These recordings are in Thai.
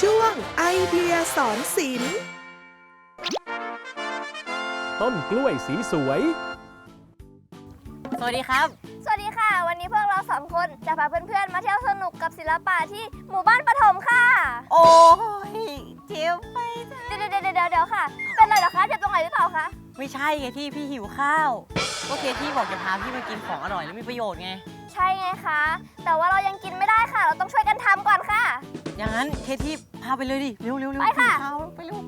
ช่วงไอเดียสอนศิลป์ต้นกล้วยสีสวย สวัสดีครับ สวัสดีค่ะ วันนี้พวกเราสองคนจะพาเพื่อนๆ มาเที่ยวสนุกกับศิลปะที่หมู่บ้านปฐมค่ะ โอ้ยเจ็บไปเดี๋ยวเดี๋ยวเดี๋ยวเดี๋ยวค่ะ เป็นไรเหรอคะเจ็บตรงไหนหรือเปล่าคะ ไม่ใช่ไงที่พี่หิวข้าวก็เคที่บอกจะพาพี่มากินของอร่อยและมีประโยชน์ไง ใช่ไงคะ แต่ว่าเรายังกินไม่ได้ค่ะ เราต้องช่วยกันทำก่อนค่ะ อย่างนั้นเคที่พาไปเลยดิ เร็วเร็วเร็วไปค่ะหิวข้าวไปเร็ว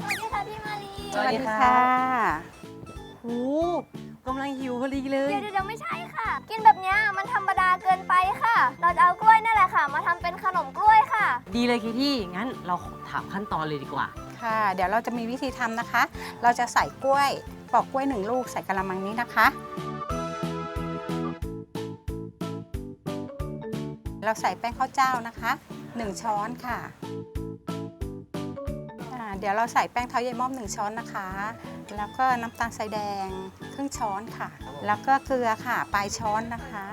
สวัสดีค่ะพี่มารีสวัสดีค่ะโหกำลังหิวพอดีเลย เดี๋ยวเดี๋ยวเดี๋ยวไม่ใช่ค่ะ กินแบบเนี้ยมันธรรมดาเกินไปค่ะ เราจะเอากล้วยนั่นแหละค่ะ มาทำเป็นขนมกล้วยค่ะ ดีเลยเคที่งั้นเราถามขั้นตอนเลยดีกว่า ค่ะ เดี๋ยวเราจะมีวิธีทำนะคะ เราจะใส่กล้วย ปอกกล้วยหนึ่งลูกใส่กระมังนี้นะคะ เราใส่แป้งข้าวเจ้านะคะหนึ่งช้อนค่ะ เดี๋ยวเราใส่แป้งเท้าเยายม่อมหนึ่งช้อนนะคะ แล้วก็น้ำตาลทรายแดงครึ่งช้อนค่ะ แล้วก็เกลือค่ะปลายช้อนนะคะ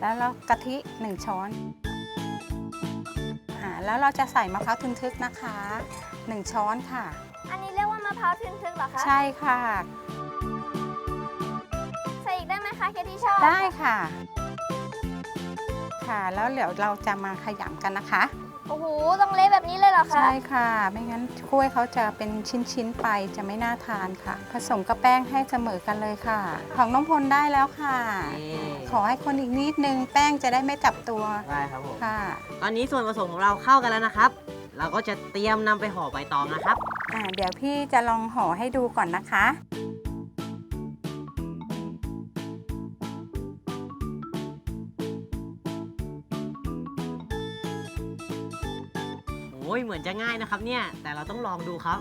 แล้วเรากะทิหนึ่งช้อนอ่าแล้วเราจะใส่มะพร้าวทึนทึกนะคะหนึ่งช้อนค่ะ พร้าวทึนทึกเหรอคะใช่ค่ะ ใส่อีกได้ไหมคะเคที่ชอบได้ค่ะ ค่ะ แล้วเดี๋ยวเราจะมาขยำกันนะคะ โอ้โหต้องเละแบบนี้เลยเหรอคะใช่ค่ะ ไม่งั้นกล้วยเขาจะเป็นชิ้นๆไปจะไม่น่าทานค่ะ ผสมกับแป้งให้เสมอกันเลยค่ะ ของน้องพลได้แล้วค่ะ ขอให้คนอีกนิดนึงแป้งจะได้ไม่จับตัวได้ครับผม ค่ะ ตอนนี้ส่วนผสมของเราเข้ากันแล้วนะครับ เราก็จะเตรียมนำไปห่อใบตองนะครับ อ่าเดี๋ยวพี่จะลองห่อให้ดูก่อนนะคะ โอ้ยเหมือนจะง่ายนะครับเนี่ย แต่เราต้องลองดูครับ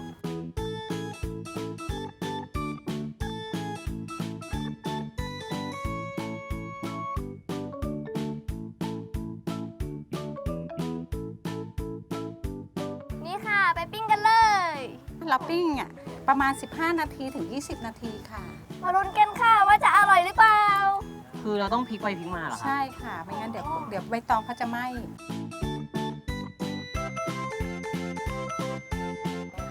นี่ค่ะ ไปปิ้งกัน เลยเราปิ้งอะประมาณ 15 นาทีถึง 20 นาทีค่ะ มาลุ้นกันค่ะว่าจะอร่อยหรือเปล่า คือเราต้องพลิกไปพลิกมาเหรอครับใช่ค่ะไม่งั้นเดี๋ยวเดี๋ยวใบตองเขาจะไหม้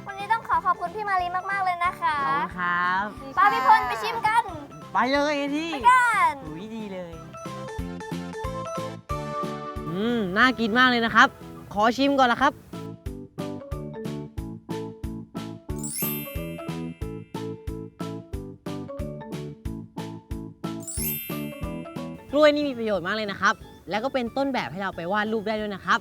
วันนี้ต้องขอขอบคุณพี่มารีมากๆเลยนะคะขอบคุณครับป้าพี่พลไปชิมกันไปเลยไอ้ที่กันอุ้ยดีเลย อืมน่ากินมากเลยนะครับ ขอชิมก่อนละครับ ล้วยนี่มีประโยชน์มากเลยนะครับ แล้วก็เป็นต้นแบบให้เราไปวาดรูปได้ด้วยนะครับ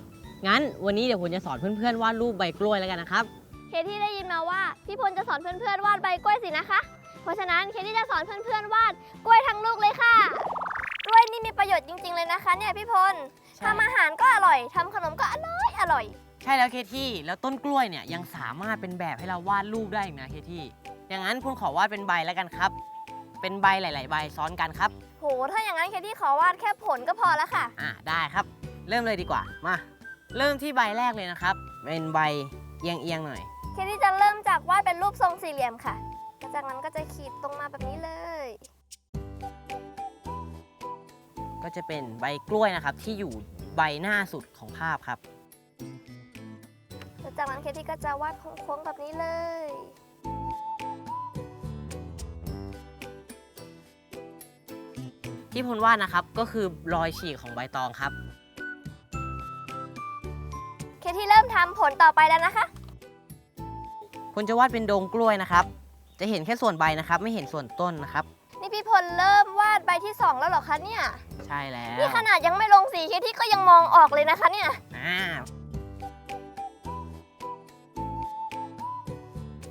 งั้นวันนี้เดี๋ยวผมจะสอนเพื่อนๆวาดรูปใบกล้วยแล้วกันนะครับ เคที่ได้ยินมาว่าพี่พลจะสอนเพื่อนๆวาดใบกล้วยสินะคะ เพราะฉะนั้นเคที่จะสอนเพื่อนๆวาดกล้วยทั้งลูกเลยค่ะ กล้วยนี่มีประโยชน์จริง ๆเลยนะคะเนี่ยพี่พลใช่ ทำอาหารก็อร่อยทำขนมก็อร่อยอร่อย ใช่แล้วเคที่แล้วต้นกล้วยเนี่ยยังสามารถเป็นแบบให้เราวาดรูปได้อีกนะเคที่อย่างนั้นคุณขอวาดเป็นใบแล้วกันครับ เป็นใบหลาย ๆ ใบซ้อนกันครับ โห ถ้าอย่างนั้นเคที่ขอวาดแค่ผลก็พอแล้วค่ะ อ่าได้ครับ เริ่มเลยดีกว่า มา เริ่มที่ใบแรกเลยนะครับ เป็นใบเอียงเอียงๆหน่อยเคที่จะเริ่มจากวาดเป็นรูปทรงสี่เหลี่ยมค่ะแล้วจากนั้นก็จะขีดตรงมาแบบนี้เลย ก็จะเป็นใบกล้วยนะครับ ที่อยู่ใบหน้าสุดของภาพครับ แล้วจากนั้นเคที่ก็จะวาดโค้งๆแบบนี้เลย ที่พลวาดนะครับก็คือรอยฉีกของใบตองครับ เคที่เริ่มทำผลต่อไปแล้วนะคะ คุณจะวาดเป็นโดงกล้วยนะครับ จะเห็นแค่ส่วนใบนะครับ ไม่เห็นส่วนต้นนะครับ นี่พี่พลเริ่มวาดใบที่สองแล้วเหรอคะเนี่ย ใช่แล้วนี่ขนาดยังไม่ลงสีเคที่ก็ยังมองออกเลยนะคะเนี่ย อ่า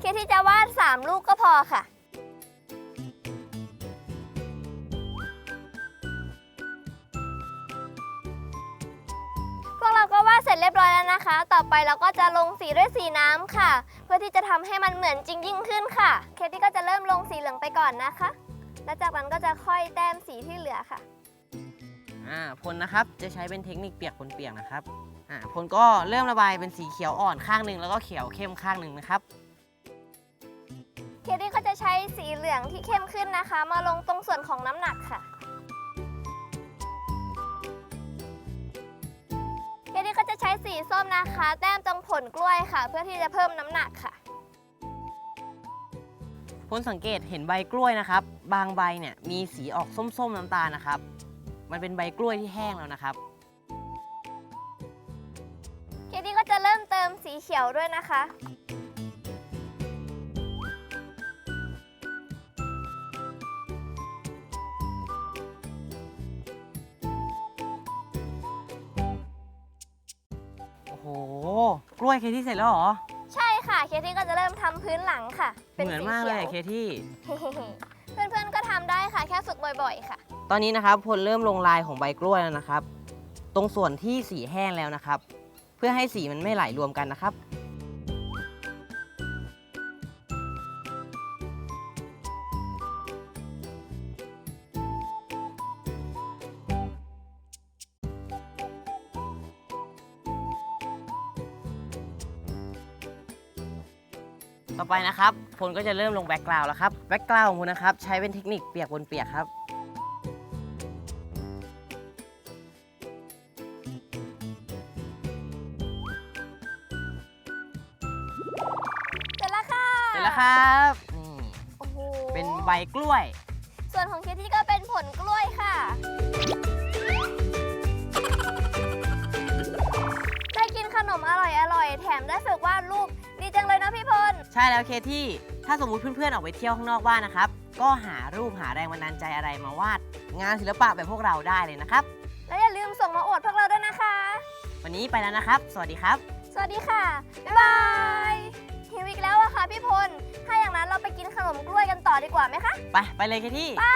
เคที่จะวาด3ลูกก็พอค่ะ เสร็จเรียบร้อยแล้วนะคะ ต่อไปเราก็จะลงสีด้วยสีน้ำค่ะ เพื่อที่จะทำให้มันเหมือนจริงยิ่งขึ้นค่ะ เคที่ก็จะเริ่มลงสีเหลืองไปก่อนนะคะ และจากนั้นก็จะค่อยแต้มสีที่เหลือค่ะ อ่าพลนะครับจะใช้เป็นเทคนิคเปียกปนเปียกนะครับ อ่าพลก็เริ่มระบายเป็นสีเขียวอ่อนข้างหนึ่งแล้วก็เขียวเข้มข้างหนึ่งนะครับเคที่ก็จะใช้สีสีเหลืองที่เข้มขึ้นนะคะ มาลงตรงส่วนของน้ำหนักค่ะ ช้สีส้มนะคะ แต้มตรงผลกล้วยค่ะ เพื่อที่จะเพิ่มน้ำหนักค่ะคุณสังเกตเห็นใบกล้วยนะครับ บางใบเนี่ยมีสีออกส้มๆน้ำตาลนะครับ มันเป็นใบกล้วยที่แห้งแล้วนะครับเคที่ก็จะเริ่มเติมสีเขียวด้วยนะคะ กล้วยเคที่เสร็จแล้วเหรอ ใช่ค่ะ เคที่ก็จะเริ่มทำพื้นหลังค่ะ เป็นเหมือนสีมากเลยเขีอะยว เคที่ เพื่อนๆก็ทำได้ค่ะ แค่ฝึกบ่อย ๆ ค่ะ ตอนนี้นะครับพลเริ่มลงลายของใบกล้วยแล้วนะครับ ตรงส่วนที่สีแห้งแล้วนะครับ เพื่อให้สีมันไม่ไหลรวมกันนะครับ ต่อไปนะครับพลก็จะเริ่มลงแบ็กกราวด์แล้วครับแบ็กกราวด์ของคุณนะครับใช้เป็นเทคนิคเปียกบนเปียกครับ เสร็จแล้วค่ะเสร็จแล้วครับนี่โอ้โหเป็นใบกล้วย ส่วนของเคที่ก็เป็นผลกล้วยค่ะ ได้กินขนมอร่อยๆแถมได้ฝึ ช่แล้วเคที่ถ้าสมมุติเพื่อนๆออกไปเที่ยวข้างนอกบ้านนะครับ ก็หารูปหาแรงบันดาลใจอะไรมาวาด งานศิลปะแบบพวกเราได้เลยนะครับ แล้วอย่าลืมส่งมาอวดพวกเราด้วยนะคะ วันนี้ไปแล้วนะครับ สวัสดีครับ สวัสดีค่ะ บ๊ายบายหิวอีกแล้วอะค่ะพี่พล ถ้าอย่างนั้นเราไปกินขนมกล้วยกันต่อดีกว่าไหมคะ ไป ไปเลยเคที่ ไป